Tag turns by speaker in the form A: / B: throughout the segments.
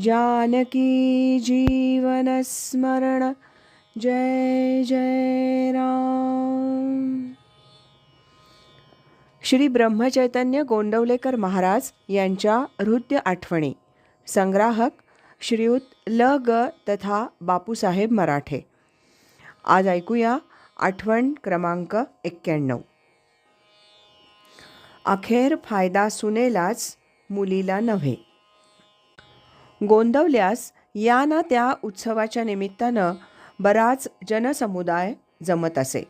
A: जानकी जीवनस्मरण जय जय राम। श्री ब्रह्मचैतन्य गोंडवलेकर महाराज यांच्या हृदय आठवणी। संग्राहक श्रीयुत ल. ग. तथा बापूसाहेब मराठे। आज ऐकूया आठवण क्रमांक एक्क्याण्णव। अखेर फायदा सुनेलाच मुलीला नव्हे। गोंदवल्यास या ना त्या उत्सवाच्या निमित्तानं बराच जनसमुदाय जमत असे.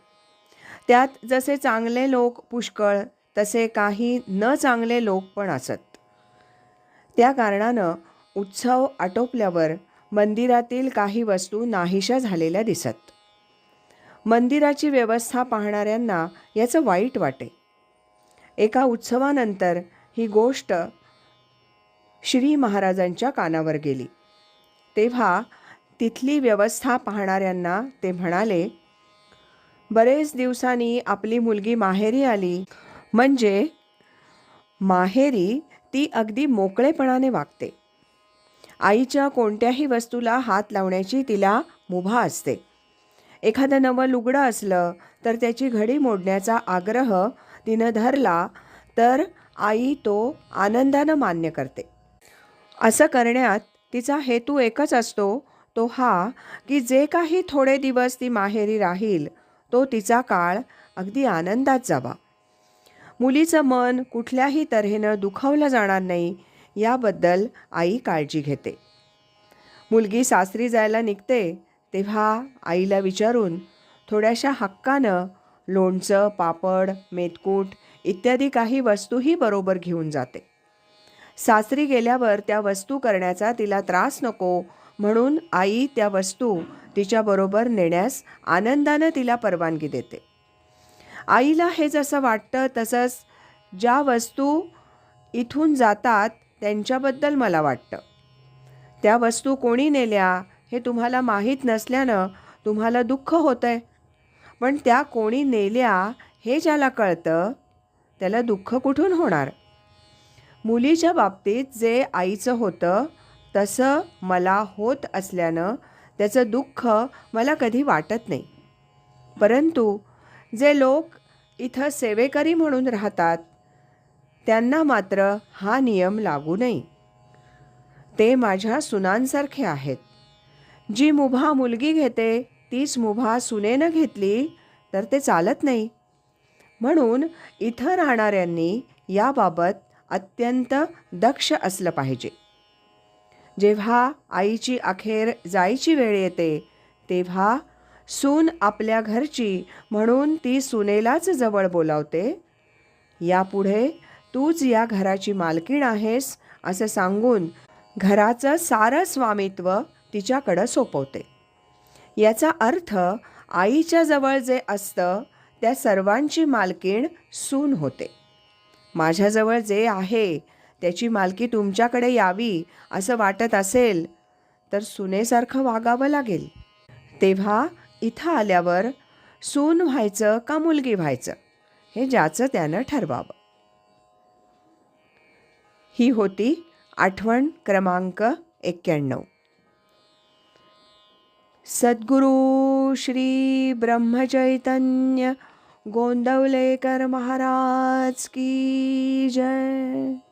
A: त्यात जसे चांगले लोक पुष्कळ तसे काही न चांगले लोक पण असत. त्या कारणानं उत्सव आटोपल्यावर मंदिरातील काही वस्तू नाहीशा झालेल्या दिसत. मंदिराची व्यवस्था पाहणाऱ्यांना याचं वाईट वाटे. एका उत्सवानंतर ही गोष्ट श्री महाराजांच्या कानावर गेली. तेव्हा तिथली व्यवस्था पाहणाऱ्यांना ते म्हणाले बरेच दिवसांनी आपली मुलगी माहेरी आली. म्हणजे माहेरी ती अगदी मोकळेपणाने वागते. आईच्या कोणत्याही वस्तूला हात लावण्याची तिला मुभा असते. एखादं नवं लुगडं असलं तर त्याची घडी मोडण्याचा आग्रह तिनं धरला तर आई तो आनंदानं मान्य करते. असं करण्यात तिचा हेतू एकच असतो तो हा की जे काही थोडे दिवस ती माहेरी राहील तो तिचा काळ अगदी आनंदात जावा. मुलीचं मन कुठल्याही तऱ्हेनं दुखावलं जाणार नाही याबद्दल आई काळजी घेते. मुलगी सासरी जायला निघते तेव्हा आईला विचारून थोड्याशा हक्कानं लोणचं पापड मेतकूट इत्यादी काही वस्तूही बरोबर घेऊन जाते. सासरी गेल्यावर त्या वस्तू करण्याचा तिला त्रास नको. म्हणून आई त्या वस्तू तिच्याबरोबर नेण्यास आनंदानं तिला परवानगी देते. आईला हे जसं वाटतं तसंच ज्या वस्तू इथून जातात त्यांच्याबद्दल मला वाटतं. त्या वस्तू कोणी नेल्या हे तुम्हाला माहीत नसल्यानं तुम्हाला दुःख होतं आहे पण त्या कोणी नेल्या हे ज्याला कळतं त्याला दुःख कुठून होणार? मुलीच्या बाबतीत जे आईचं होतं तसं मला होत असल्यानं त्याचं दुःख मला कधी वाटत नाही. परंतु जे लोक इथं सेवेकरी म्हणून राहतात त्यांना मात्र हा नियम लागू नाही. ते माझ्या सुनांसारखे आहेत. जी मुभा मुलगी घेते तीच मुभा सुनेनं घेतली तर ते चालत नाही. म्हणून इथं राहणाऱ्यांनी याबाबत अत्यंत दक्ष असलं पाहिजे. जेव्हा आईची अखेर जायची वेळ येते तेव्हा सून आपल्या घरची म्हणून ती सुनेलाच जवळ बोलावते यापुढे तूच या घराची मालकीण आहेस असं सांगून घराचं सारं स्वामित्व तिच्याकडं सोपवते. याचा अर्थ आईच्या जवळ जे असतं त्या सर्वांची मालकीण सून होते. माझ्याजवळ जे आहे त्याची मालकी तुमच्याकडे यावी असं वाटत असेल तर सुनेसारखं वागावं लागेल. तेव्हा इथं आल्यावर सून व्हायचं का मुलगी व्हायचं हे ज्याचं त्यानं ठरवावं. ही होती आठवण क्रमांक एक्क्याण्णव. सद्गुरू श्री ब्रह्मचैतन्य गोंदवलेकर महाराज की जय।